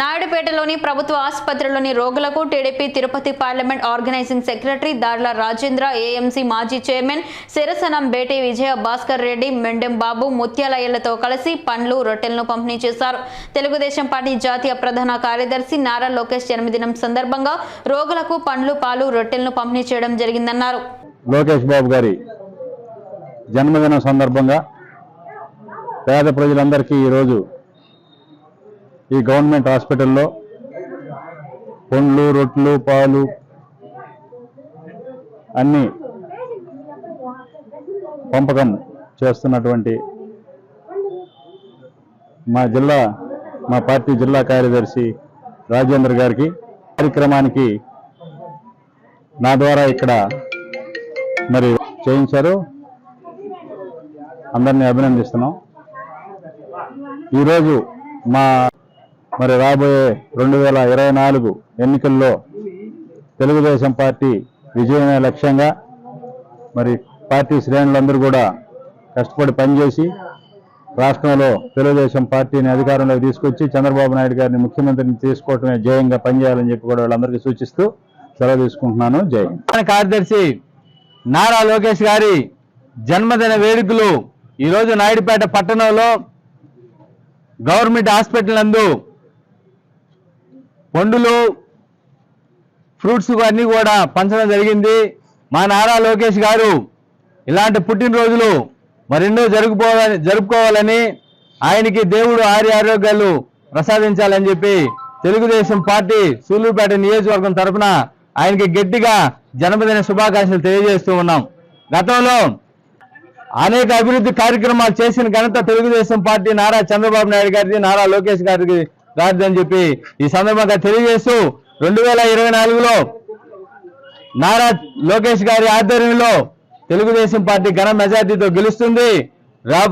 నాయుడుపేటలోని ప్రభుత్వ ఆసుపత్రిలోని రోగులకు TDP Tirupati parliament organizing secretary Darla Rajendra AMC మాజీ చైర్మన్ సిరసనం బేటి విజయ భాస్కర్ రెడ్డి మెండెం బాబు ముత్యాలయ్యలతో కలిసి పండ్లు రొట్టెలను పంపిణీ చేశారు. తెలుగుదేశం పార్టీ జాతీయ ప్రధాన కార్యదర్శి నారా లోకేష్ జన్మదినం సందర్భంగా రోగులకు పండ్లు పాలు రొట్టెలను పంపిణీ చేయడం జరిగిందన్నారు. లోకేష్ బాబు గారి జన్మదినం సందర్భంగా పేద ప్రజలందరికీ ఈరోజు ఈ గవర్నమెంట్ హాస్పిటల్లో పండ్లు రొట్లు పాలు అన్నీ పంపకం చేస్తున్నటువంటి మా జిల్లా మా పార్టీ జిల్లా కార్యదర్శి రాజేంద్ర గారికి కార్యక్రమానికి నా ద్వారా ఇక్కడ మరి చేయించారు. అందరినీ అభినందిస్తున్నాం. ఈరోజు మా మరి రాబోయే రెండు వేల ఇరవై నాలుగు ఎన్నికల్లో తెలుగుదేశం పార్టీ విజయమే లక్ష్యంగా మరి పార్టీ శ్రేణులందరూ కూడా కష్టపడి పనిచేసి రాష్ట్రంలో తెలుగుదేశం పార్టీని అధికారంలోకి తీసుకొచ్చి చంద్రబాబు నాయుడు గారిని ముఖ్యమంత్రిని తీసుకోవటమే జయంగా పనిచేయాలని చెప్పి కూడా వాళ్ళందరికీ సూచిస్తూ సెలవు తీసుకుంటున్నాను. జయ కార్యదర్శి నారా లోకేష్ గారి జన్మదిన వేడుకలు ఈరోజు నాయుడుపేట పట్టణంలో గవర్నమెంట్ హాస్పిటల్ నందు పండులు ఫ్రూట్స్ అన్నీ కూడా పంచడం జరిగింది. మా నారా లోకేష్ గారు ఇలాంటి పుట్టినరోజులు మరెన్నో జరుపుకోవాలని జరుపుకోవాలని ఆయనకి దేవుడు ఆర్య ఆరోగ్యాలు ప్రసాదించాలని చెప్పి తెలుగుదేశం పార్టీ సూళ్ళూరుపేట నియోజకవర్గం తరఫున ఆయనకి గట్టిగా జన్మదిన శుభాకాంక్షలు తెలియజేస్తూ ఉన్నాం. గతంలో అనేక అభివృద్ధి కార్యక్రమాలు చేసిన ఘనత తెలుగుదేశం పార్టీ నారా చంద్రబాబు నాయుడు గారిది నారా లోకేష్ గారికి రాదని చెప్పి ఈ సందర్భంగా తెలియజేస్తూ రెండు వేల ఇరవై నాలుగులో నారా లోకేష్ గారి ఆధ్వర్యంలో తెలుగుదేశం పార్టీ ఘన మెజార్టీతో గెలుస్తుంది.